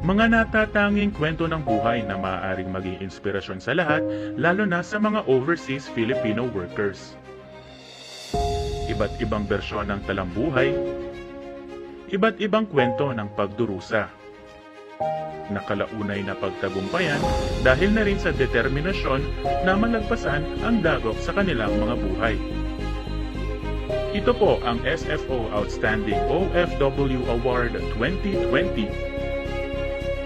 Mga natatanging kwento ng buhay na maaaring maging inspirasyon sa lahat, lalo na sa mga overseas Filipino workers. Iba't ibang bersyon ng talambuhay, iba't ibang kwento ng pagdurusa. Nakalaunay na pagtagumpayan dahil na rin sa determinasyon na malagpasan ang dagok sa kanilang mga buhay. Ito po ang SFO Outstanding OFW Award 2020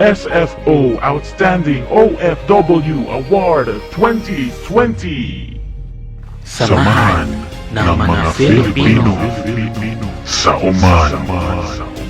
SFO Outstanding OFW Award 2020 Samahan ng mga Filipino. Sa Oman.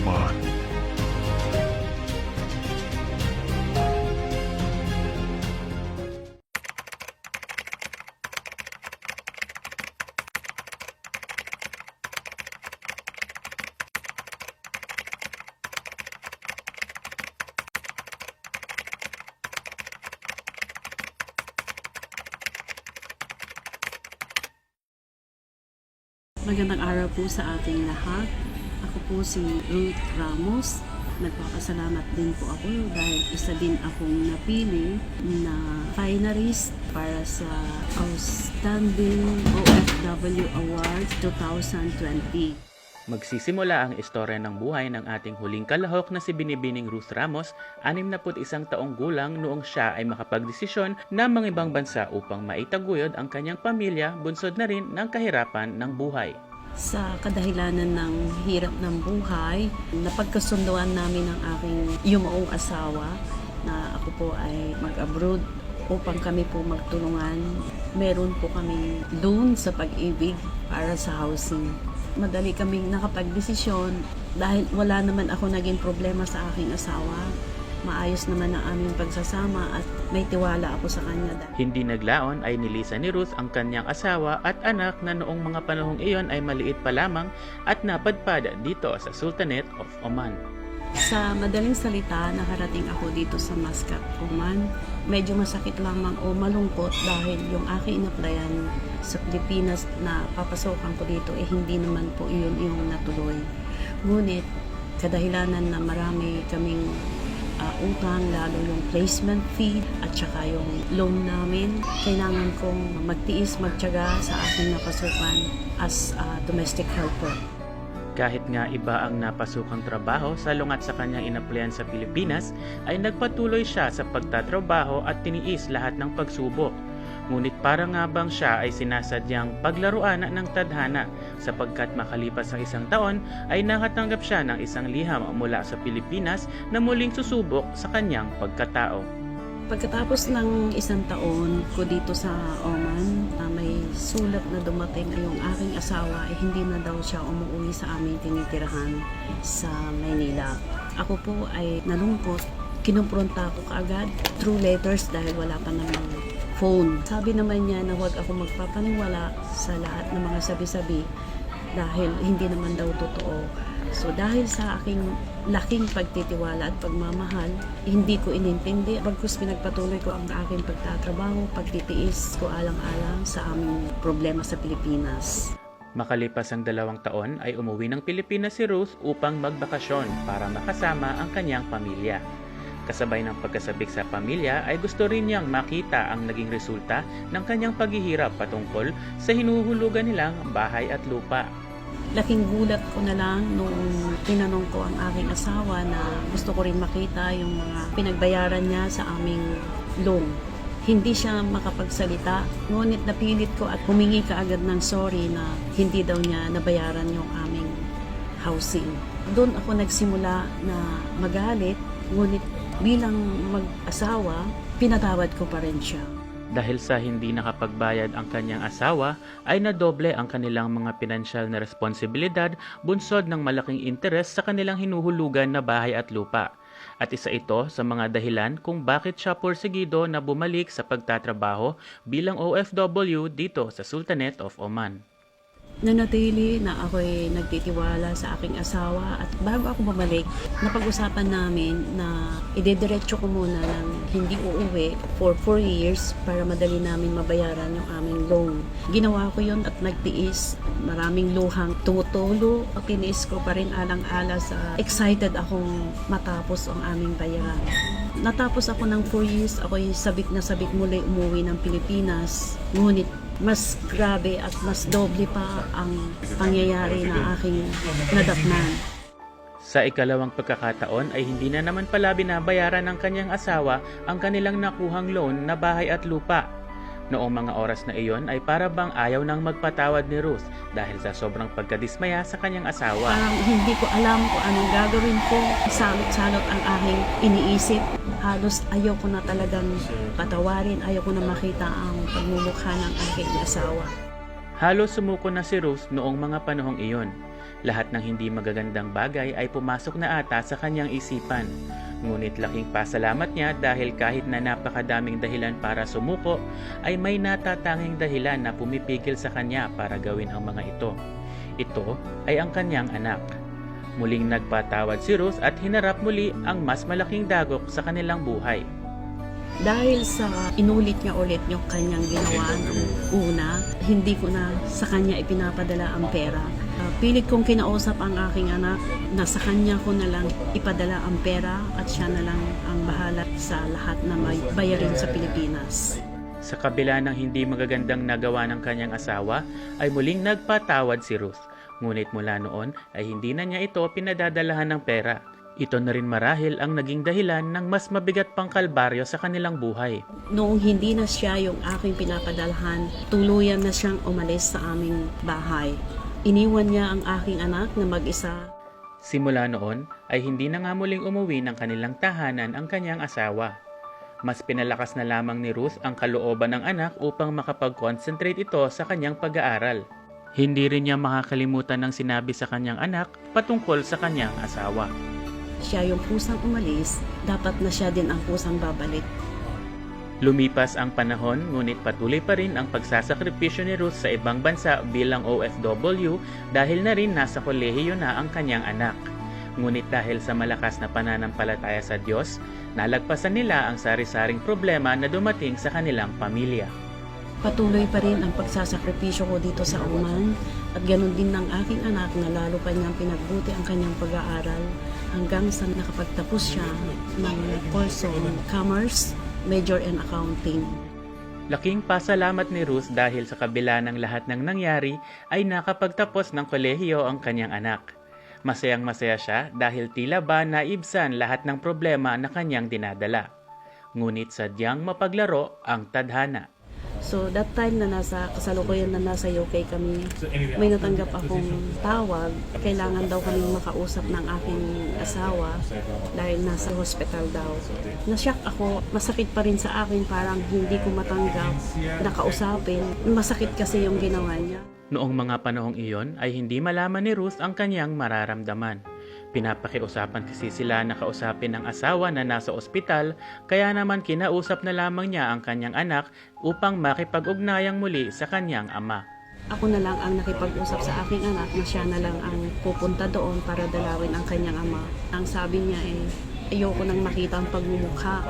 Magandang araw po sa ating lahat. Ako po si Ruth Ramos. Nagpapasalamat din po ako dahil isa din akong napili na finalist para sa Outstanding OFW Awards 2020. Magsisimula ang istorya ng buhay ng ating huling kalahok na si Binibining Ruth Ramos, 61 taong gulang noong siya ay makapagdesisyon na mga ibang bansa upang maitaguyod ang kanyang pamilya bunsod na rin ng kahirapan ng buhay. Sa kadahilanan ng hirap ng buhay, napagkasunduan namin ng aking yumaong asawa na ako po ay mag-abroad upang kami po magtulungan. Meron po kami loan sa pag-ibig para sa housing. Madali kaming nakapagdesisyon dahil wala naman ako naging problema sa aking asawa. Maayos naman ang aming pagsasama at may tiwala ako sa kanya. Hindi naglaon ay nilisa ni Ruth ang kanyang asawa at anak na noong mga panahong iyon ay maliit pa lamang at napadpad dito sa Sultanate of Oman. Sa madaling salita, nakarating ako dito sa Muscat, Oman. Medyo masakit lamang o malungkot dahil yung aking inaplayan sa Pilipinas na papasokan ko dito eh hindi naman po iyon yung natuloy. Ngunit kadahilanan na marami kaming ah, utang, lalo yung placement fee at saka yung loan namin, kailangan kong magtiis, magtyaga sa aking napasukan as a domestic helper. Kahit nga iba ang napasukang trabaho sa lungat sa kanyang inaplayan sa Pilipinas, ay nagpatuloy siya sa pagtatrabaho at tiniis lahat ng pagsubok. Ngunit para nga bang siya ay sinasadyang paglaruan ng tadhana sapagkat makalipas ang isang taon ay nakatanggap siya ng isang liham mula sa Pilipinas na muling susubok sa kanyang pagkatao. Pagkatapos ng isang taon ko dito sa Oman, na may sulat na dumating ay yung aking asawa ay hindi na daw siya umuwi sa aming tinitirahan sa Maynila. Ako po ay nalungkot. Kinumpronta ko kaagad through letters dahil wala pa namang phone. Sabi naman niya na huwag ako magpapaniwala sa lahat ng mga sabi-sabi dahil hindi naman daw totoo. So dahil sa aking laking pagtitiwala at pagmamahal, hindi ko inintindi. Bagkus pinagpatuloy ko ang aking pagtatrabaho, pagtitiis ko alang-alang sa aming problema sa Pilipinas. Makalipas ang dalawang taon ay umuwi ng Pilipinas si Ruth upang magbakasyon para makasama ang kanyang pamilya. Kasabay ng pagkasabik sa pamilya ay gusto rin niyang makita ang naging resulta ng kanyang paghihirap patungkol sa hinuhulugan nilang bahay at lupa. Laking gulat ko na lang nung tinanong ko ang aking asawa na gusto ko rin makita yung mga pinagbayaran niya sa aming loan. Hindi siya makapagsalita, ngunit napilit ko at humingi kaagad ng sorry na hindi daw niya nabayaran yung aming housing. Doon ako nagsimula na magalit, ngunit bilang mag-asawa, pinatawad ko pa rin siya. Dahil sa hindi nakapagbayad ang kanyang asawa, ay nadoble ang kanilang mga pinansyal na responsibilidad bunsod ng malaking interes sa kanilang hinuhulugan na bahay at lupa. At isa ito sa mga dahilan kung bakit siya porsigido na bumalik sa pagtatrabaho bilang OFW dito sa Sultanate of Oman. Nanatili na ako'y nagtitiwala sa aking asawa at bago ako bumalik, napag-usapan namin na idediretso ko muna ng hindi uuwi for 4 years para madali namin mabayaran yung aming loan. Ginawa ko yun at nagtiis maraming luhang tumutulo at tiniis ko pa rin alang-ala sa excited akong matapos ang aming bayaran. Natapos ako ng 4 years, ako'y sabik na sabik muli umuwi ng Pilipinas. Ngunit mas grabe at mas doble pa ang pangyayari na aking nadatnan. Sa ikalawang pagkakataon ay hindi na naman pala binabayaran ng kanyang asawa ang kanilang nakuhang loan na bahay at lupa. Noong mga oras na iyon ay para bang ayaw nang magpatawad ni Ruth dahil sa sobrang pagkadismaya sa kanyang asawa. Parang hindi ko alam kung anong gagawin ko. Salot-salot ang aking iniisip. Halos ayoko na talagang patawarin. Ayoko na makita ang pagmumukha ng aking asawa. Halos sumuko na si Ruth noong mga panahong iyon. Lahat ng hindi magagandang bagay ay pumasok na ata sa kanyang isipan. Ngunit laking pasalamat niya dahil kahit na napakadaming dahilan para sumuko, ay may natatanging dahilan na pumipigil sa kanya para gawin ang mga ito. Ito ay ang kanyang anak. Muling nagpatawad si Ruth at hinarap muli ang mas malaking dagok sa kanilang buhay. Dahil sa inulit niya ulit yung kanyang ginawa una, hindi ko na sa kanya ipinapadala ang pera. Uh, pilit kong kinausap ang aking anak na sa kanya ko na lang ipadala ang pera at siya na lang ang bahala sa lahat na may bayarin sa Pilipinas. Sa kabila ng hindi magagandang nagawa ng kanyang asawa, ay muling nagpatawad si Ruth. Ngunit mula noon ay hindi na niya ito pinadadalahan ng pera. Ito na rin marahil ang naging dahilan ng mas mabigat pang kalbaryo sa kanilang buhay. Noong hindi na siya yung aking pinapadalhan, tuluyan na siyang umalis sa aming bahay. Iniwan niya ang aking anak na mag-isa Simula noon ay hindi na nga muling umuwi ng kanilang tahanan ang kanyang asawa. Mas pinalakas na lamang ni Ruth ang kalooban ng anak upang makapag-concentrate ito sa kanyang pag-aaral. Hindi rin niya makakalimutan ng sinabi sa kanyang anak patungkol sa kanyang asawa. siya yung pusang umalis, dapat na siya din ang pusang babalik. Lumipas ang panahon ngunit patuloy pa rin ang pagsasakripisyo ni Ruth sa ibang bansa bilang OFW dahil na rin nasa kolehiyo na ang kanyang anak. Ngunit dahil sa malakas na pananampalataya sa Diyos, nalagpasan nila ang sari-saring problema na dumating sa kanilang pamilya. Patuloy pa rin ang pagsasakripisyo ko dito sa Oman at ganun din ng aking anak na lalo pa niyang pinagbuti ang kanyang pag-aaral hanggang sa nakapagtapos siya ng course on Commerce, Major in Accounting. Laking pasalamat ni Ruth dahil sa kabila ng lahat ng nangyari ay nakapagtapos ng kolehiyo ang kanyang anak. Masayang masaya siya dahil tila ba naibsan lahat ng problema na kanyang dinadala. Ngunit sadyang mapaglaro ang tadhana. So that time na nasa kasalukuyan na nasa UK kami, may natanggap akong tawag. Kailangan daw kami makausap ng aking asawa dahil nasa hospital daw. Nasyak ako, masakit pa rin sa akin, parang hindi ko matanggap na kausapin. Masakit kasi yung ginawa niya. Noong mga panahong iyon ay hindi malaman ni Ruth ang kanyang mararamdaman. Pinapakiusapan kasi sila na kausapin ng asawa na nasa ospital kaya naman kinausap na lamang niya ang kanyang anak upang makipag-ugnayang muli sa kanyang ama. Ako na lang ang nakipag-usap sa aking anak na siya na lang ang pupunta doon para dalawin ang kanyang ama. Ang sabi niya eh, ayoko nang makita ang pagmumukha.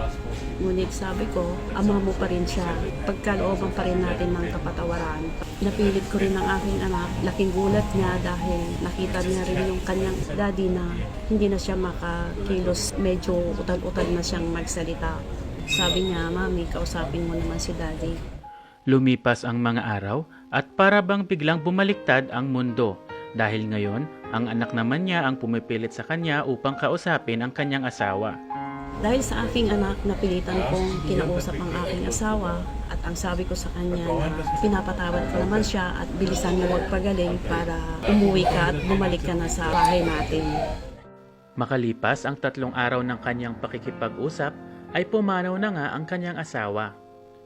Ngunit sabi ko, ama mo pa rin siya. Pagkalooban pa rin natin ng kapatawaran. Napilit ko rin ang aking anak. Laking gulat niya dahil nakita niya rin yung kanyang daddy na hindi na siya makakilos. Medyo utal-utal na siyang magsalita. Sabi niya, mami, kausapin mo naman si daddy. Lumipas ang mga araw at para bang biglang bumaliktad ang mundo dahil ngayon ang anak naman niya ang pumipilit sa kanya upang kausapin ang kanyang asawa. Dahil sa aking anak, napilitan kong kinausap ang aking asawa at ang sabi ko sa kanya na pinapatawad ko naman siya at bilisan mo magpagaling para umuwi ka at bumalik ka na sa bahay natin. Makalipas ang tatlong araw ng kanyang pakikipag-usap ay pumanaw na nga ang kanyang asawa.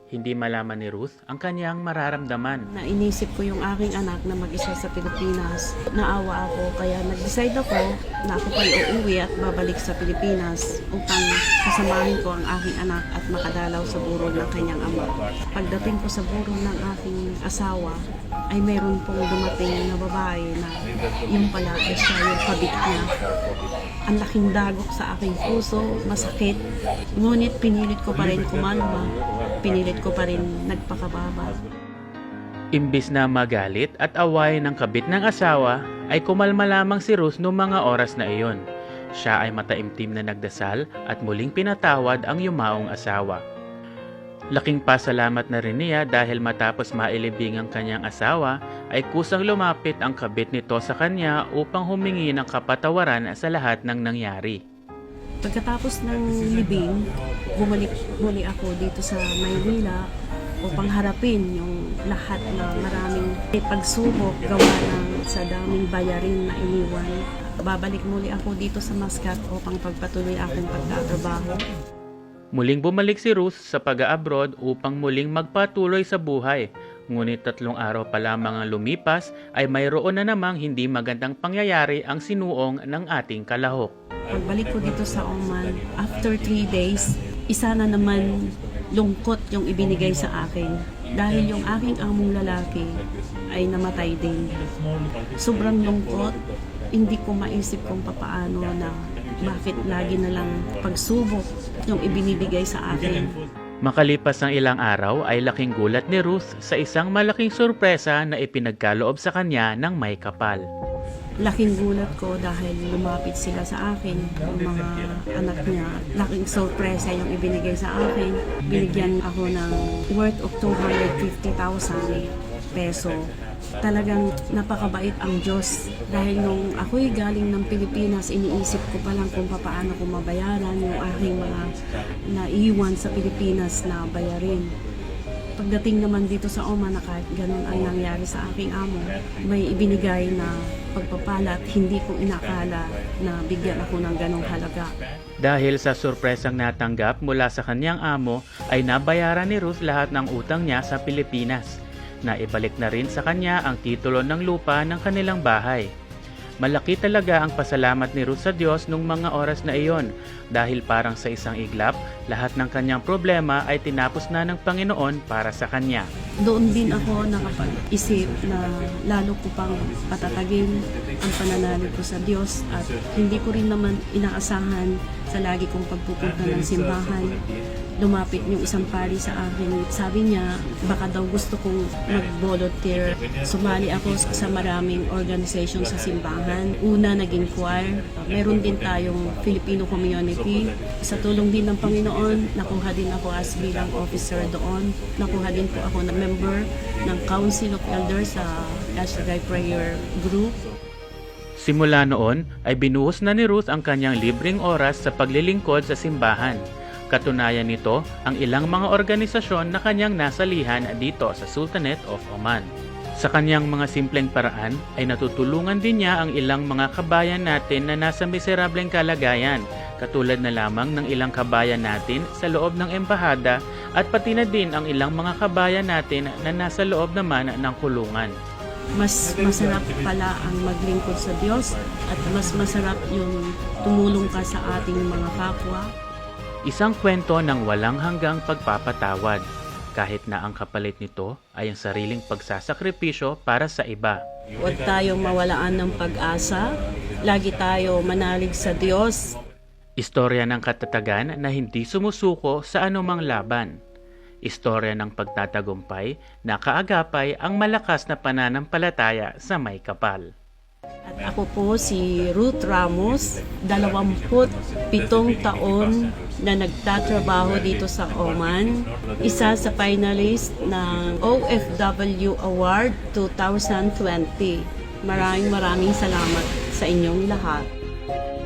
Hindi malaman ni Ruth ang kanyang mararamdaman. na inisip ko yung aking anak na mag-isa sa Pilipinas. Naawa ako kaya nag-decide ako na ako pa'y uuwi at babalik sa Pilipinas upang kasamahin ko ang aking anak at makadalaw sa burol ng kanyang ama. Pagdating ko sa burol ng aking asawa, ay mayroon pong dumating na babae na yung pala ay siya yung kabit niya. Ang laking dagok sa aking puso, masakit. Ngunit pinilit ko pa rin kumalma. Pinilit ko pa rin nagpakababa. Imbis na magalit at away ng kabit ng asawa, ay kumalma lamang si Ruth noong mga oras na iyon. Siya ay mataimtim na nagdasal at muling pinatawad ang yumaong asawa. Laking pasalamat na rin niya dahil matapos mailibing ang kanyang asawa ay kusang lumapit ang kabit nito sa kanya upang humingi ng kapatawaran sa lahat ng nangyari. Pagkatapos ng libing, bumalik muli ako dito sa Maynila upang harapin yung lahat na maraming pagsubok gawa ng sa daming bayarin na iniwan. Babalik muli ako dito sa Mascat upang pagpatuloy aking pagtatrabaho. Muling bumalik si Ruth sa pag-abroad upang muling magpatuloy sa buhay. Ngunit tatlong araw pa lamang ang lumipas ay mayroon na namang hindi magandang pangyayari ang sinuong ng ating kalahok. Pagbalik ko dito sa Oman, after three days, isa na naman lungkot yung ibinigay sa akin. Dahil yung aking among lalaki ay namatay din. Sobrang lungkot, hindi ko maisip kung papaano na bakit lagi na lang pagsubok yung ibinibigay sa akin. Makalipas ang ilang araw ay laking gulat ni Ruth sa isang malaking sorpresa na ipinagkaloob sa kanya ng may kapal. Laking gulat ko dahil lumapit sila sa akin, yung mga anak niya. Laking sorpresa yung ibinigay sa akin. Binigyan ako ng worth of 250,000 peso. Talagang napakabait ang Diyos. Dahil nung ako'y galing ng Pilipinas, iniisip ko pa lang kung paano ko mabayaran yung aking mga naiwan sa Pilipinas na bayarin. Pagdating naman dito sa Oman na kahit ganun ang nangyari sa aking amo, may ibinigay na pagpapala at hindi ko inakala na bigyan ako ng ganong halaga. Dahil sa sorpresang natanggap mula sa kanyang amo ay nabayaran ni Ruth lahat ng utang niya sa Pilipinas. Naibalik na rin sa kanya ang titulo ng lupa ng kanilang bahay. Malaki talaga ang pasalamat ni Ruth sa Diyos nung mga oras na iyon dahil parang sa isang iglap, lahat ng kanyang problema ay tinapos na ng Panginoon para sa kanya. Doon din ako nakapag-isip na lalo ko pang patatagin ang pananalig ko sa Diyos at hindi ko rin naman inaasahan sa lagi kong pagpupunta ng simbahan. Lumapit yung isang pari sa akin. Sabi niya, baka daw gusto kong mag-volunteer. Sumali ako sa maraming organization sa simbahan. Una, naging choir. Meron din tayong Filipino community. Sa tulong din ng Panginoon, nakuha din ako as bilang officer doon. Nakuha din po ako na member ng Council of Elders sa Ashray Prayer Group. Simula noon ay binuhos na ni Ruth ang kanyang libreng oras sa paglilingkod sa simbahan. Katunayan nito ang ilang mga organisasyon na kanyang nasalihan dito sa Sultanate of Oman. Sa kanyang mga simpleng paraan ay natutulungan din niya ang ilang mga kabayan natin na nasa miserableng kalagayan, katulad na lamang ng ilang kabayan natin sa loob ng embahada at pati na din ang ilang mga kabayan natin na nasa loob naman ng kulungan. Mas masarap pala ang maglingkod sa Diyos at mas masarap yung tumulong ka sa ating mga kapwa. Isang kwento ng walang hanggang pagpapatawad, kahit na ang kapalit nito ay ang sariling pagsasakripisyo para sa iba. Huwag tayong mawalaan ng pag-asa. Lagi tayo manalig sa Diyos. Istorya ng katatagan na hindi sumusuko sa anumang laban. Istorya ng pagtatagumpay na kaagapay ang malakas na pananampalataya sa may kapal. At ako po si Ruth Ramos, 27 taon na nagtatrabaho dito sa Oman. Isa sa finalist ng OFW Award 2020. Maraming maraming salamat sa inyong lahat.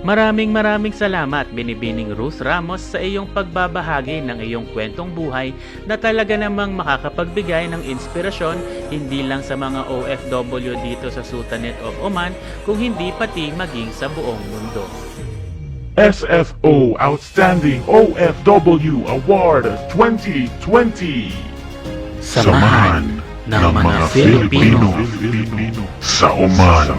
Maraming maraming salamat Binibining Ruth Ramos sa iyong pagbabahagi ng iyong kwentong buhay na talaga namang makakapagbigay ng inspirasyon hindi lang sa mga OFW dito sa Sultanate of Oman kung hindi pati maging sa buong mundo. SFO Outstanding OFW Award 2020. Samahan ng mga Filipino sa Oman.